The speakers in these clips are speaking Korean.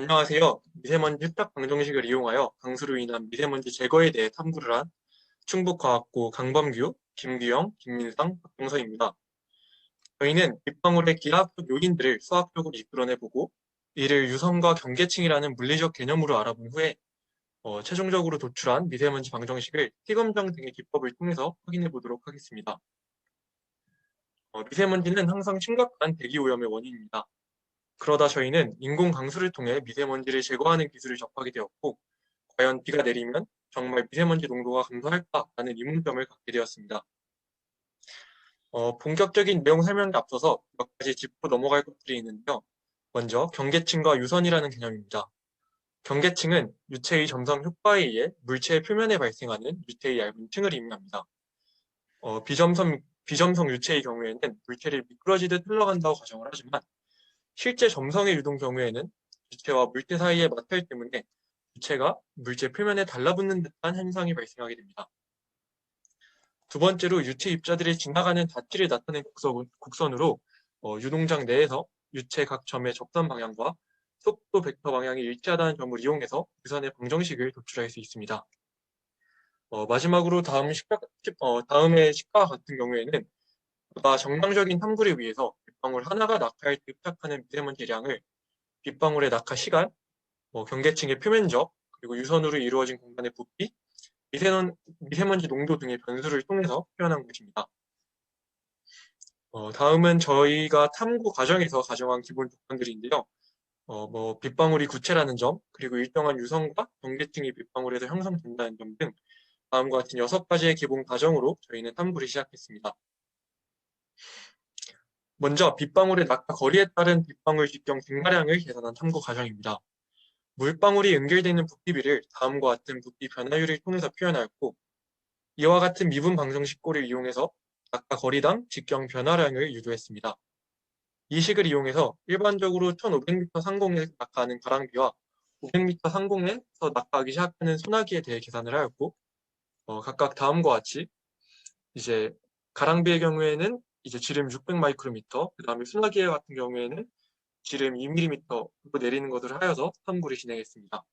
안녕하세요. 미세먼지 흡착 방정식을 이용하여 강수로 인한 미세먼지 제거에 대해 탐구를 한 충북과학고 강범규, 김규영, 김민상, 박동서입니다. 저희는 빗방울의 기하학적 요인들을 수학적으로 이끌어내보고 이를 유선과 경계층이라는 물리적 개념으로 알아본 후에 어, 최종적으로 도출한 미세먼지 방정식을 티검정 등의 기법을 통해서 확인해 보도록 하겠습니다. 어, 미세먼지는 항상 심각한 대기 오염의 원인입니다. 그러다 저희는 인공 강수를 통해 미세먼지를 제거하는 기술을 접하게 되었고, 과연 비가 내리면 정말 미세먼지 농도가 감소할까라는 의문점을 갖게 되었습니다. 어, 본격적인 내용 설명에 앞서서 몇 가지 짚고 넘어갈 것들이 있는데요. 먼저 경계층과 유선이라는 개념입니다. 경계층은 유체의 점성 효과에 의해 물체의 표면에 발생하는 유체의 얇은 층을 의미합니다. 어, 비점성, 비점성 유체의 경우에는 물체를 미끄러지듯 흘러간다고 가정을 하지만 실제 점성의 유동 경우에는 유체와 물체 사이의 마찰 때문에 유체가 물체 표면에 달라붙는 듯한 현상이 발생하게 됩니다. 두 번째로 유체 입자들이 지나가는 닷지를 나타낸 곡선, 으로 유동장 내에서 유체 각 점의 접선 방향과 속도 벡터 방향이 일치하다는 점을 이용해서 유선의 방정식을 도출할 수 있습니다. 어, 마지막으로 다음 식과, 어, 다음의 식과 같은 경우에는 정상적인 탐구를 위해서 빗방울 하나가 낙하할 때 흡착하는 미세먼지량을 빗방울의 낙하 시간, 뭐 경계층의 표면적, 그리고 유선으로 이루어진 공간의 부피, 미세먼, 미세먼지 농도 등의 변수를 통해서 표현한 것입니다. 어, 다음은 저희가 탐구 과정에서 가정한 기본 조건들인데요. 어, 뭐 빗방울이 구체라는 점, 그리고 일정한 유선과 경계층이 빗방울에서 형성된다는 점 등 다음과 같은 여섯 가지의 기본 과정으로 저희는 탐구를 시작했습니다. 먼저 빗방울의 낙하 거리에 따른 빗방울 직경 증가량을 계산한 탐구 과정입니다. 물방울이 연결되는 부피비를 다음과 같은 부피 변화율을 통해서 표현하였고 이와 같은 미분 방정식꼴을 이용해서 낙하 거리당 직경 변화량을 유도했습니다. 이 식을 이용해서 일반적으로 1500m 상공에 낙하하는 가랑비와 500m 상공에서 낙하하기 시작하는 소나기에 대해 계산을 하였고 어, 각각 다음과 같이 이제 가랑비의 경우에는 이제 지름 600 마이크로미터, 그 다음에 소나기 같은 경우에는 지름 2mm로 내리는 것을 하여서 탐구를 진행했습니다.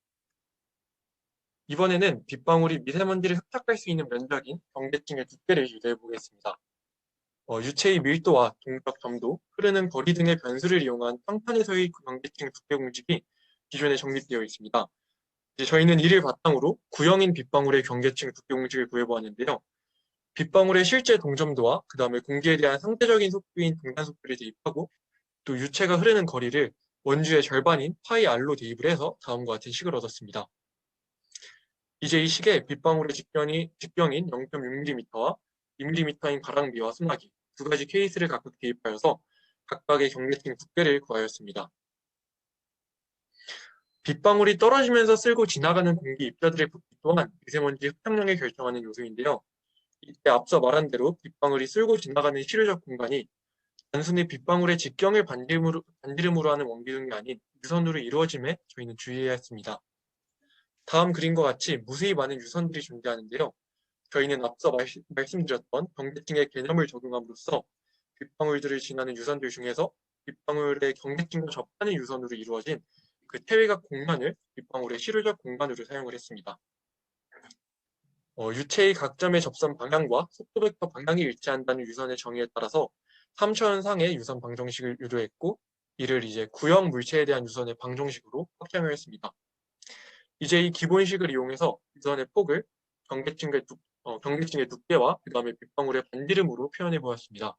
이번에는 빗방울이 미세먼지를 흡착할 수 있는 면적인 경계층의 두께를 유도해 보겠습니다. 어, 유체의 밀도와 동적 점도, 흐르는 거리 등의 변수를 이용한 평판에서의 경계층 두께 공식이 기존에 정립되어 있습니다. 이제 저희는 이를 바탕으로 구형인 빗방울의 경계층 두께 공식을 구해보았는데요. 빗방울의 실제 동점도와 그 다음에 공기에 대한 상대적인 속도인 등단 속도를 대입하고 또 유체가 흐르는 거리를 원주의 절반인 파이 r로 대입을 해서 다음과 같은 식을 얻었습니다. 이제 이 식에 빗방울의 직경이, 직경인 0.6mm와 2mm인 가랑비와 소나기 두 가지 케이스를 각각 대입하여서 각각의 경계층 두께를 구하였습니다. 빗방울이 떨어지면서 쓸고 지나가는 공기 입자들의 부피 또한 미세먼지 흡착량을 결정하는 요소인데요. 이때 앞서 말한 대로 빗방울이 쓸고 지나가는 실효적 공간이 단순히 빗방울의 직경을 반지름으로, 반지름으로 하는 원기둥이 아닌 유선으로 이루어짐에 저희는 주의해야 했습니다. 다음 그림과 같이 무수히 많은 유선들이 존재하는데요. 저희는 앞서 말시, 말씀드렸던 경계층의 개념을 적용함으로써 빗방울들을 지나는 유선들 중에서 빗방울의 경계층과 접하는 유선으로 이루어진 그 태외각 공간을 빗방울의 실효적 공간으로 사용을 했습니다. 어, 유체의 각 점의 접선 방향과 속도 벡터 방향이 일치한다는 유선의 정의에 따라서 3차원상의 유선 방정식을 유도했고 이를 이제 구형 물체에 대한 유선의 방정식으로 확장을 했습니다. 이제 이 기본식을 이용해서 유선의 폭을 경계층의, 두, 어, 경계층의 두께와 그 다음에 빗방울의 반지름으로 표현해 보았습니다.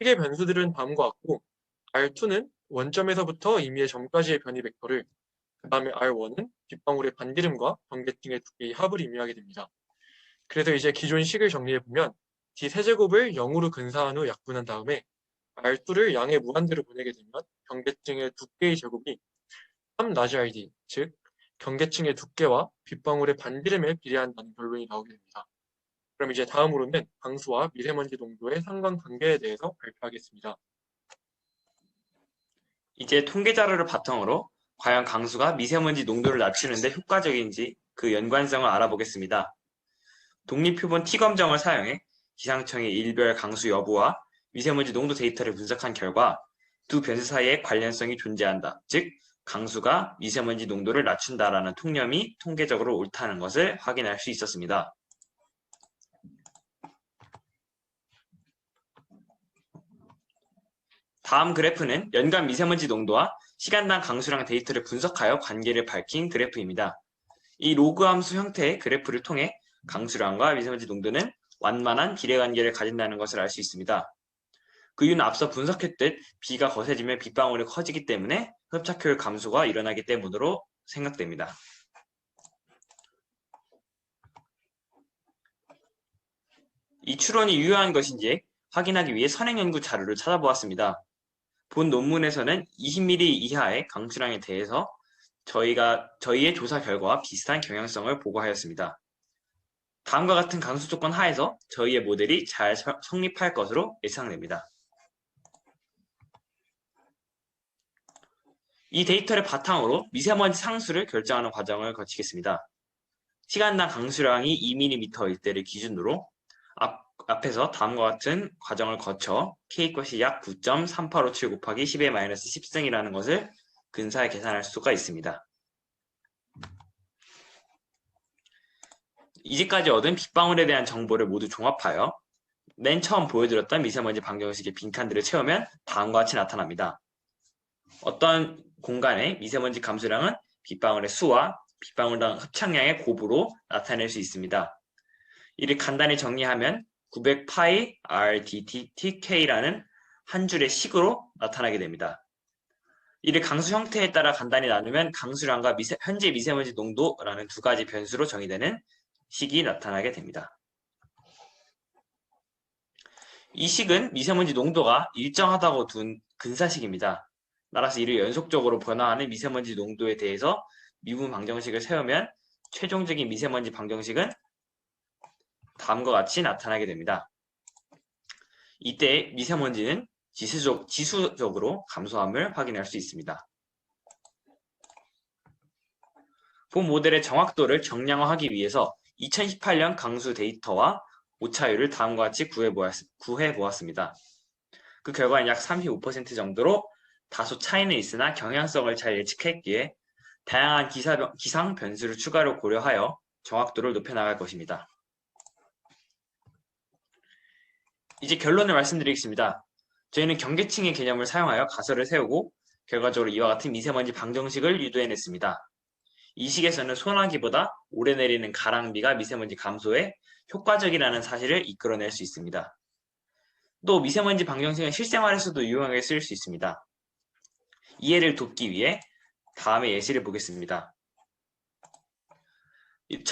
식의 변수들은 다음과 같고 R2는 원점에서부터 임의의 점까지의 변이 벡터를 그 다음에 R1은 빗방울의 반지름과 경계층의 두께의 합을 의미하게 됩니다. 그래서 이제 기존 식을 정리해보면 D 세제곱을 0으로 근사한 후 약분한 다음에 R2를 양의 무한대로 보내게 되면 경계층의 두께의 제곱이 3 나지 RD, 즉 경계층의 두께와 빗방울의 반지름에 비례한다는 결론이 나오게 됩니다. 그럼 이제 다음으로는 강수와 미세먼지 농도의 상관관계에 대해서 발표하겠습니다. 이제 통계 자료를 바탕으로 과연 강수가 미세먼지 농도를 낮추는데 효과적인지 그 연관성을 알아보겠습니다. 독립표본 T검정을 사용해 기상청의 일별 강수 여부와 미세먼지 농도 데이터를 분석한 결과 두 변수 사이에 관련성이 존재한다. 즉 강수가 미세먼지 농도를 낮춘다라는 통념이 통계적으로 옳다는 것을 확인할 수 있었습니다. 다음 그래프는 연간 미세먼지 농도와 시간당 강수량 데이터를 분석하여 관계를 밝힌 그래프입니다. 이 로그 함수 형태의 그래프를 통해 강수량과 미세먼지 농도는 완만한 비례관계를 가진다는 것을 알 수 있습니다. 그 이유는 앞서 분석했듯 비가 거세지면 빗방울이 커지기 때문에 흡착효율 감소가 일어나기 때문으로 생각됩니다. 이 추론이 유효한 것인지 확인하기 위해 선행연구 자료를 찾아보았습니다. 본 논문에서는 20mm 이하의 강수량에 대해서 저희가 저희의 조사 결과와 비슷한 경향성을 보고하였습니다. 다음과 같은 강수 조건 하에서 저희의 모델이 잘 서- 성립할 것으로 예상됩니다. 이 데이터를 바탕으로 미세먼지 상수를 결정하는 과정을 거치겠습니다. 시간당 강수량이 2mm일 때를 기준으로 앞, 앞에서 다음과 같은 과정을 거쳐 K것이 약 9.3857 곱하기 10의 마이너스 10승이라는 것을 근사에 계산할 수가 있습니다. 이제까지 얻은 빗방울에 대한 정보를 모두 종합하여 맨 처음 보여드렸던 미세먼지 방정식의 빈칸들을 채우면 다음과 같이 나타납니다. 어떤 공간의 미세먼지 감수량은 빗방울의 수와 빗방울당 흡착량의 곱으로 나타낼 수 있습니다. 이를 간단히 정리하면 900파이 RDTTK라는 한 줄의 식으로 나타나게 됩니다. 이를 강수 형태에 따라 간단히 나누면 강수량과 미세- 현재 미세먼지 농도라는 두 가지 변수로 정의되는 식이 나타나게 됩니다. 이 식은 미세먼지 농도가 일정하다고 둔 근사식입니다. 따라서 이를 연속적으로 변화하는 미세먼지 농도에 대해서 미분 방정식을 세우면 최종적인 미세먼지 방정식은 다음과 같이 나타나게 됩니다. 이때 미세먼지는 지수적, 지수적으로 감소함을 확인할 수 있습니다. 본 모델의 정확도를 정량화하기 위해서 2018년 강수 데이터와 오차율을 다음과 같이 구해보았 습니다. 그 결과는 약 35% 정도로 다소 차이는 있으나 경향성을 잘 예측했기에 다양한 기사, 기상 변수를 추가로 고려하여 정확도를 높여나갈 것입니다. 이제 결론을 말씀드리겠습니다. 저희는 경계층의 개념을 사용하여 가설을 세우고 결과적으로 이와 같은 미세먼지 방정식을 유도해냈습니다. 이 식에서는 소나기보다 오래 내리는 가랑비가 미세먼지 감소에 효과적이라는 사실을 이끌어낼 수 있습니다. 또 미세먼지 방정식은 실생활에서도 유용하게 쓰일 수 있습니다. 이해를 돕기 위해 다음의 예시를 보겠습니다.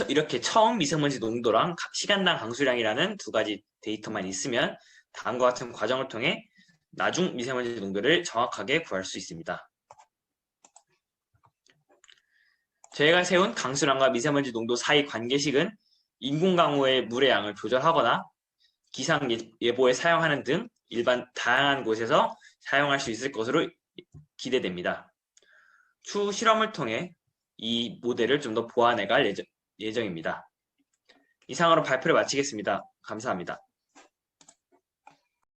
이렇게 처음 미세먼지 농도랑 가- 시간당 강수량이라는 두 가지 데이터만 있으면 다음과 같은 과정을 통해 나중 미세먼지 농도를 정확하게 구할 수 있습니다. 저희가 세운 강수량과 미세먼지 농도 사이 관계식은 인공강우의 물의 양을 조절하거나 기상 예- 예보에 사용하는 등 일반 다양한 곳에서 사용할 수 있을 것으로 기대됩니다. 추후 실험을 통해 이 모델을 좀 더 보완해갈 예정, 예정입니다. 이상으로 발표를 마치겠습니다. 감사합니다.